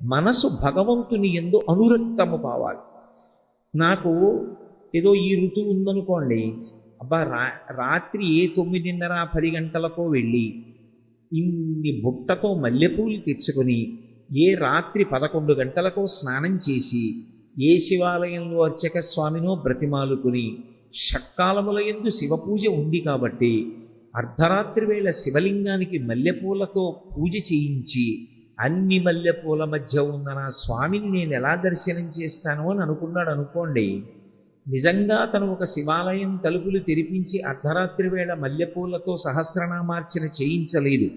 మనసు భగవంతుని ఎందు అనురక్తము కావాలి. నాకు ఏదో ఈ ఋతువు ఉందనుకోండి అబ్బా రా రాత్రి ఏ తొమ్మిదిన్నర పది గంటలకో వెళ్ళి ఇన్ని బుట్టతో మల్లెపూలు తెచ్చుకొని ఏ రాత్రి పదకొండు గంటలకో స్నానం చేసి ఏ శివాలయంలో అర్చక స్వామినో బ్రతిమాలుకుని షట్కాలముల ఎందు శివపూజ ఉంది కాబట్టి అర్ధరాత్రి వేళ శివలింగానికి మల్లెపూలతో పూజ చేయించి అన్ని మల్లెపూల మధ్య ఉన్న నా స్వామిని నేను ఎలా దర్శనం చేస్తాను అని అనుకున్నాడు అనుకోండి. నిజంగా తను ఒక శివాలయం తలుపులు తెరిపించి అర్ధరాత్రి వేళ మల్లెపూలతో సహస్రనామార్చన చేయించలేదు.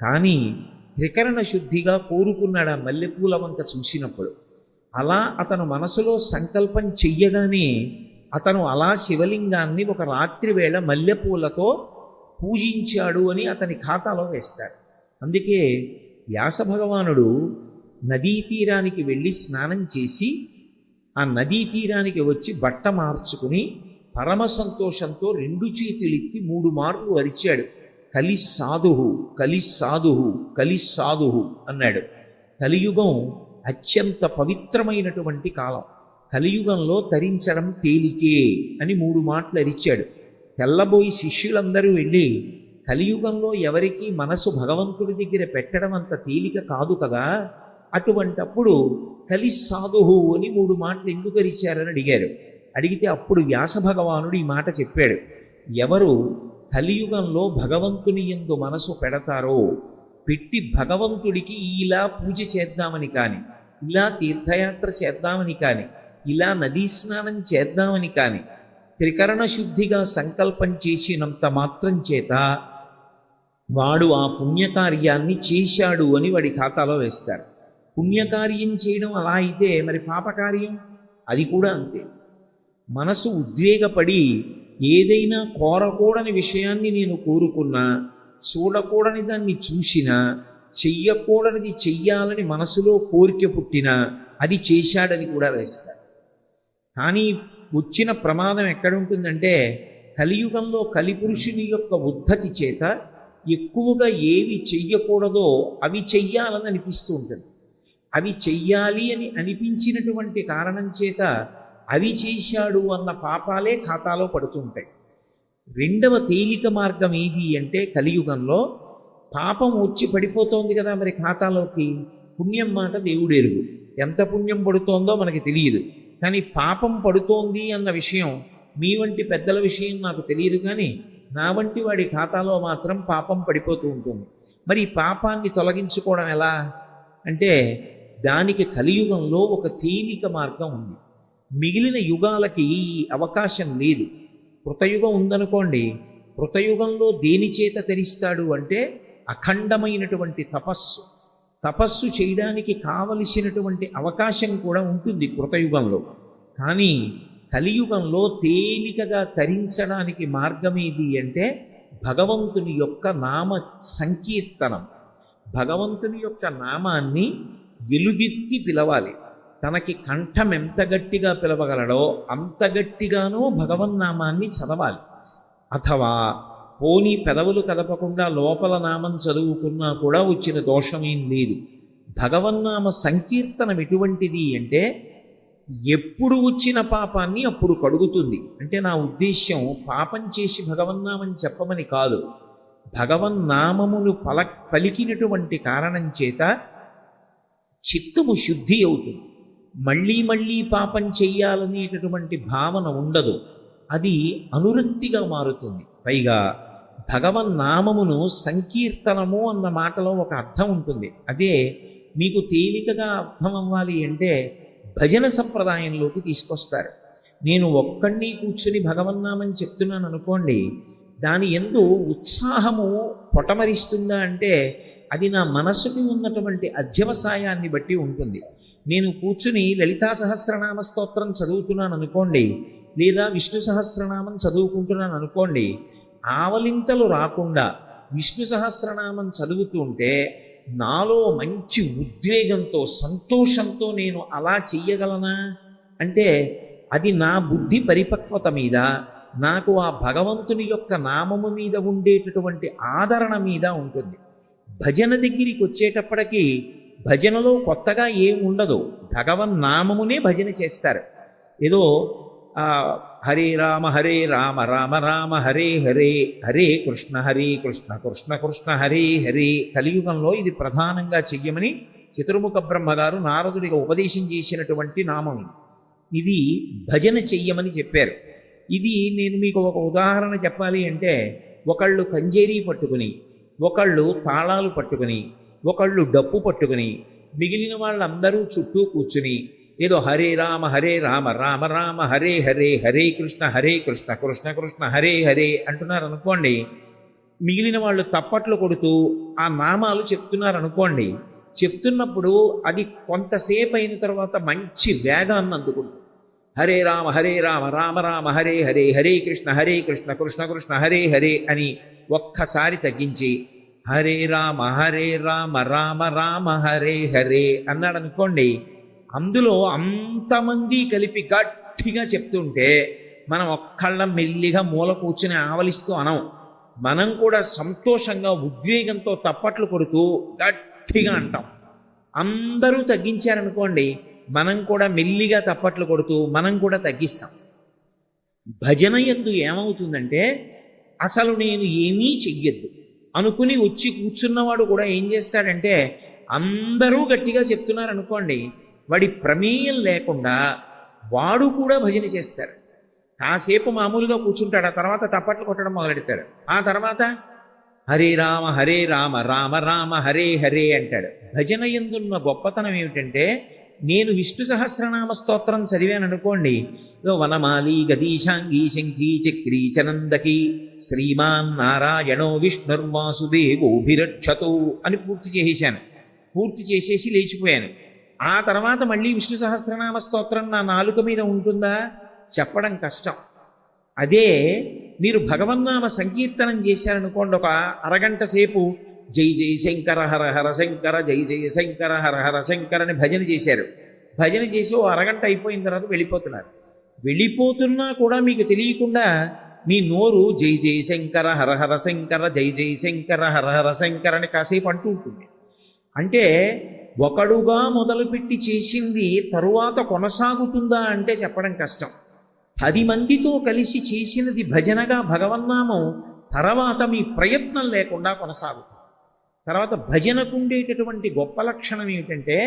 కానీ త్రికరణ శుద్ధిగా కోరుకున్నాడు ఆ మల్లెపూల వంక చూసినప్పుడు. అలా అతను మనసులో సంకల్పం చెయ్యగానే అతను అలా శివలింగాన్ని ఒక రాత్రి వేళ మల్లెపూలతో పూజించాడు అని అతని ఖాతాలో వేస్తాడు. అందుకే వ్యాస భగవానుడు నదీ తీరానికి వెళ్ళి స్నానం చేసి ఆ నదీ తీరానికి వచ్చి బట్ట మార్చుకుని పరమ సంతోషంతో రెండు చేతులెత్తి మూడు మార్లు అరిచాడు. కలి సాధుహు కలి సాధుహు కలి సాధుహు అన్నాడు. కలియుగం అత్యంత పవిత్రమైనటువంటి కాలం. కలియుగంలో తరించడం తేలికే అని మూడు మాటలు అరిచాడు. తెల్లబోయి శిష్యులందరూ వెళ్ళి కలియుగంలో ఎవరికి మనసు భగవంతుడి దగ్గర పెట్టడం అంత తేలిక కాదు కదా? అటువంటప్పుడు కలి సాధుహు అని మూడు మాటలు ఎందుకు అరిచారని అడిగారు. అడిగితే అప్పుడు వ్యాస భగవానుడు ఈ మాట చెప్పాడు. ఎవరు కలియుగంలో భగవంతుని ఎందు మనసు పెడతారో పెట్టి భగవంతుడికి ఇలా పూజ చేద్దామని కానీ ఇలా తీర్థయాత్ర చేద్దామని కానీ ఇలా నదీ స్నానం చేద్దామని కానీ త్రికరణ శుద్ధిగా సంకల్పం చేసినంత మాత్రం చేత వాడు ఆ పుణ్యకార్యాన్ని చేశాడు అని వాడి ఖాతాలో వేస్తారు. పుణ్యకార్యం చేయడం అలా అయితే మరి పాపకార్యం? అది కూడా అంతే. మనసు ఉద్వేగపడి ఏదైనా కోరకూడని విషయాన్ని నేను కోరుకున్నా చూడకూడని దాన్ని చూసినా చెయ్యకూడనిది చెయ్యాలని మనసులో కోరిక పుట్టినా అది చేశాడని కూడా వేస్తారు. కానీ వచ్చిన ప్రమాదం ఎక్కడ ఉంటుందంటే కలియుగంలో కలిపురుషుని యొక్క ఉద్ధతి చేత ఎక్కువగా ఏవి చెయ్యకూడదో అవి చెయ్యాలని అనిపిస్తూ ఉంటుంది. అవి చెయ్యాలి అని అనిపించినటువంటి కారణం చేత అవి చేశాడు అన్న పాపాలే ఖాతాలో పడుతుంటాయి రెండవ తేలిక మార్గం ఏది అంటే కలియుగంలో పాపం వచ్చి పడిపోతోంది కదా మరి ఖాతాలోకి. పుణ్యం మాట దేవుడెరుగు. ఎంత పుణ్యం పడుతోందో మనకి తెలియదు. కానీ పాపం పడుతోంది అన్న విషయం మీ వంటి పెద్దల విషయం నాకు తెలియదు కానీ నా వంటి వాడి ఖాతాలో మాత్రం పాపం పడిపోతూ ఉంటుంది. మరి ఈ పాపాన్ని తొలగించుకోవడం ఎలా? అంటే దానికి కలియుగంలో ఒక తేలిక మార్గం ఉంది. మిగిలిన యుగాలకి ఈ అవకాశం లేదు. కృతయుగం ఉందనుకోండి కృతయుగంలో దేని చేత తెరిస్తాడు అంటే అఖండమైనటువంటి తపస్సు. తపస్సు చేయడానికి కావలసినటువంటి అవకాశం కూడా ఉంటుంది కృతయుగంలో. కానీ కలియుగంలో తేలికగా తరించడానికి మార్గమేది అంటే భగవంతుని యొక్క నామ సంకీర్తనం. భగవంతుని యొక్క నామాన్ని ఎలుగెత్తి పిలవాలి. తనకి కంఠం ఎంత గట్టిగా పిలవగలడో అంత గట్టిగానూ భగవన్నామాన్ని చదవాలి. అథవా పోనీ పెదవులు కదపకుండా లోపల నామం చదువుకున్నా కూడా వచ్చిన దోషమేం లేదు. భగవన్నామ సంకీర్తనం ఎటువంటిది అంటే ఎప్పుడు వచ్చిన పాపాన్ని అప్పుడు కడుగుతుంది. అంటే నా ఉద్దేశ్యం పాపం చేసి భగవన్నామని చెప్పమని కాదు. భగవన్నామమును పల పలికినటువంటి కారణం చేత చిత్తము శుద్ధి అవుతుంది. మళ్ళీ మళ్ళీ పాపం చెయ్యాలనేటటువంటి భావన ఉండదు. అది అనురక్తిగా మారుతుంది. పైగా భగవన్నామమును సంకీర్తనము అన్న మాటలో ఒక అర్థం ఉంటుంది. అదే మీకు తేలికగా అర్థం అవ్వాలి అంటే భజన సంప్రదాయంలోకి తీసుకొస్తారు. నేను ఒక్కడిని కూర్చుని భగవన్నామని చెప్తున్నాను అనుకోండి దాని ఎందు ఉత్సాహము పొటమరిస్తుందా అంటే అది నా మనస్సుకి ఉన్నటువంటి అధ్యవసాయాన్ని బట్టి ఉంటుంది. నేను కూర్చుని లలితా సహస్రనామ స్తోత్రం చదువుతున్నాను అనుకోండి లేదా విష్ణు సహస్రనామం చదువుకుంటున్నాను అనుకోండి ఆవలింతలు రాకుండా విష్ణు సహస్రనామం చదువుతుంటే నాలో మంచి ఉద్వేగంతో సంతోషంతో నేను అలా చెయ్యగలనా? అంటే అది నా బుద్ధి పరిపక్వత మీద నాకు ఆ భగవంతుని యొక్క నామము మీద ఉండేటటువంటి ఆదరణ మీద ఉంటుంది. భజన దగ్గరికి వచ్చేటప్పటికీ భజనలో కొత్తగా ఏం ఉండదు. భగవన్నామమునే భజన చేస్తారు. ఏదో హరే రామ హరే రామ రామ రామ హరే హరే హరే కృష్ణ హరే కృష్ణ కృష్ణ కృష్ణ హరే హరే. కలియుగంలో ఇది ప్రధానంగా చెయ్యమని చతుర్ముఖ బ్రహ్మగారు నారదుడిగా ఉపదేశం చేసినటువంటి నామం ఇది. ఇది భజన చెయ్యమని చెప్పారు. ఇది నేను మీకు ఒక ఉదాహరణ చెప్పాలి అంటే ఒకళ్ళు కంజేరీ పట్టుకుని ఒకళ్ళు తాళాలు పట్టుకుని ఒకళ్ళు డప్పు పట్టుకుని మిగిలిన వాళ్ళందరూ చుట్టూ కూర్చుని ఏదో హరే రామ హరే రామ రామ రామ హరే హరే హరే కృష్ణ హరే కృష్ణ కృష్ణ కృష్ణ హరే హరే అంటున్నారు అనుకోండి మిగిలిన వాళ్ళు తప్పట్లు కొడుతూ ఆ నామాలు చెప్తున్నారు అనుకోండి చెప్తున్నప్పుడు అది కొంతసేపు అయిన తర్వాత మంచి వేగాన్ని అందుకుంటుంది. హరే రామ హరే రామ రామ రామ హరే హరే హరే కృష్ణ హరే కృష్ణ కృష్ణ కృష్ణ హరే హరే అని ఒక్కసారి తగ్గించి హరే రామ హరే రామ రామ రామ హరే హరే అన్నాడు అనుకోండి అందులో అంతమంది కలిపి గట్టిగా చెప్తుంటే మనం ఒక్కళ్ళం మెల్లిగా మూల కూర్చుని ఆవలిస్తూ అనం మనం కూడా సంతోషంగా ఉద్వేగంతో తప్పట్లు కొడుతూ గట్టిగా అంటాం. అందరూ తగ్గించారనుకోండి మనం కూడా మెల్లిగా తప్పట్లు కొడుతూ మనం కూడా తగ్గిస్తాం. భజన ఎందు ఏమవుతుందంటే అసలు నేను ఏమీ చెయ్యొద్దు. అనుకుని వచ్చి కూర్చున్నవాడు కూడా ఏం చేస్తాడంటే అందరూ గట్టిగా చెప్తున్నారు అనుకోండి వాడి ప్రమేయం లేకుండా వాడు కూడా భజన చేస్తాడు కాసేపు మామూలుగా కూర్చుంటాడు ఆ తర్వాత తప్పట్లు కొట్టడం మొదలెడతాడు ఆ తర్వాత హరే రామ హరే రామ రామ రామ హరే హరే అంటాడు. భజన ఎందున్న గొప్పతనం ఏమిటంటే నేను విష్ణు సహస్రనామ స్తోత్రం చదివాను అనుకోండి వనమాలి గదీశాంగి శంఖీ చక్రీ చనందకి శ్రీమాన్ నారాయణో విష్ణుర్వాసుదేవోభిరక్షతో అని పూర్తి చేసేశాను. పూర్తి చేసేసి లేచిపోయాను. ఆ తర్వాత మళ్ళీ విష్ణు సహస్రనామ స్తోత్రం నా నాలుక మీద ఉంటుందా? చెప్పడం కష్టం. అదే మీరు భగవన్నామ సంకీర్తనం చేశారనుకోండి ఒక అరగంట సేపు జై జై శంకర హర హర శంకర జై జై శంకర హర హర శంకర అని భజన చేశారు. భజన చేసి ఓ అరగంట అయిపోయిన తర్వాత వెళ్ళిపోతున్నారు. వెళ్ళిపోతున్నా కూడా మీకు తెలియకుండా మీ నోరు జై జై శంకర హర హర శంకర జై జై శంకర హర హర శంకర అని కాసేపు అంటూ ఉంటుంది. అంటే ఒకడుగా మొదలుపెట్టి చేసింది తరువాత కొనసాగుతుందా అంటే చెప్పడం కష్టం. పది మందితో కలిసి చేసినది భజనగా భగవన్నామం తర్వాత మీ ప్రయత్నం లేకుండా కొనసాగుతుంది. తర్వాత భజనకు ఉండేటటువంటి గొప్ప లక్షణం ఏమిటంటే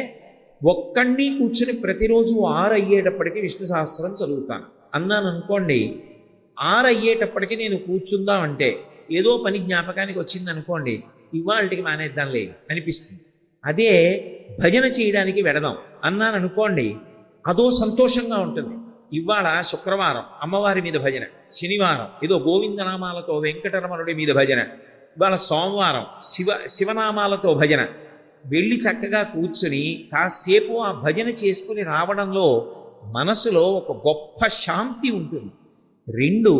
ఒక్కడిని కూర్చుని ప్రతిరోజు ఆరు అయ్యేటప్పటికి విష్ణు సహస్రం చదువుతాను. అన్నాను అనుకోండి ఆరు అయ్యేటప్పటికి నేను కూర్చుందాం అంటే ఏదో పని జ్ఞాపకానికి వచ్చింది అనుకోండి ఇవాళకి మానేద్దాంలే అనిపిస్తుంది. అదే భజన చేయడానికి వెడదాం అన్నాను అనుకోండి అదో సంతోషంగా ఉంటుంది. ఇవాళ శుక్రవారం అమ్మవారి మీద భజన శనివారం ఏదో గోవిందనామాలతో వెంకటరమణుడి మీద భజన ఇవాళ సోమవారం శివ శివనామాలతో భజన. వెళ్ళి చక్కగా కూర్చుని కాసేపు ఆ భజన చేసుకుని రావడంలో మనసులో ఒక గొప్ప శాంతి ఉంటుంది. రెండు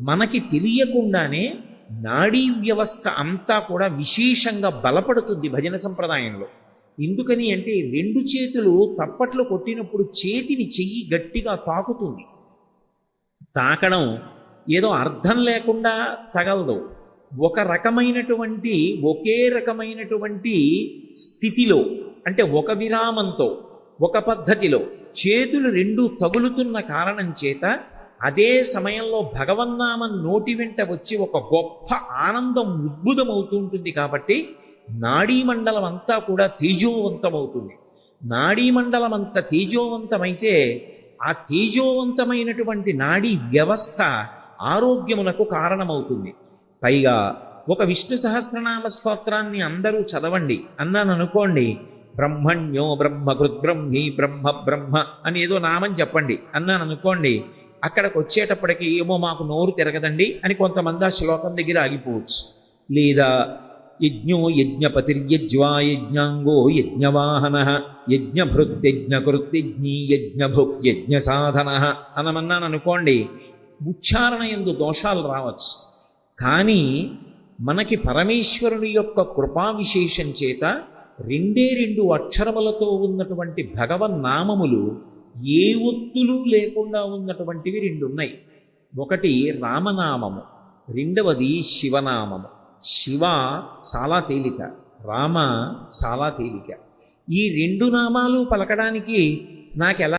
మనకి తెలియకుండానే నాడీ వ్యవస్థ అంతా కూడా విశేషంగా బలపడుతుంది భజన సంప్రదాయంలో. ఎందుకని అంటే రెండు చేతులు తప్పట్లు కొట్టినప్పుడు చేతిని చెయ్యి గట్టిగా తాకుతుంది. తాకడం ఏదో అర్థం లేకుండా తగలదు. ఒక రకమైనటువంటి ఒకే రకమైనటువంటి స్థితిలో అంటే ఒక విరామంతో ఒక పద్ధతిలో చేతులు రెండు తగులుతున్న కారణం చేత అదే సమయంలో భగవన్నామం నోటి వెంట వచ్చి ఒక గొప్ప ఆనందం ఉద్భుతమవుతూ ఉంటుంది కాబట్టి నాడీమండలం అంతా కూడా తేజోవంతమవుతుంది. నాడీమండలం అంత తేజోవంతమైతే ఆ తేజోవంతమైనటువంటి నాడీ వ్యవస్థ ఆరోగ్యమునకు కారణమవుతుంది. పైగా ఒక విష్ణు సహస్రనామ స్తోత్రాన్ని అందరూ చదవండి. అన్నాను అనుకోండి బ్రహ్మణ్యో బ్రహ్మ బ్రహ్మి బ్రహ్మ బ్రహ్మ అని ఏదో నామం చెప్పండి. అన్నాను అనుకోండి అక్కడికి వచ్చేటప్పటికి ఏమో మాకు నోరు తిరగదండి అని కొంతమంది ఆ శ్లోకం దగ్గర ఆగిపోవచ్చు. లేదా యజ్ఞో యజ్ఞపతిర్యజ్వా యజ్ఞాంగో యజ్ఞవాహన యజ్ఞభృత్యజ్ఞకృత్యజ్ఞీ యజ్ఞభుక్ యజ్ఞ సాధన అనమన్నాను అనుకోండి ఉచ్చారణ ఎందు దోషాలు రావచ్చు. కానీ మనకి పరమేశ్వరుని యొక్క కృపా విశేషం చేత రెండే రెండు అక్షరములతో ఉన్నటువంటి భగవన్నామములు ఏ ఒత్తులు లేకుండా ఉన్నటువంటివి రెండు ఉన్నాయి ఒకటి రామనామము రెండవది శివనామము. శివ చాలా తేలిక రామ చాలా తేలిక. ఈ రెండు నామాలు పలకడానికి నాకు ఎలా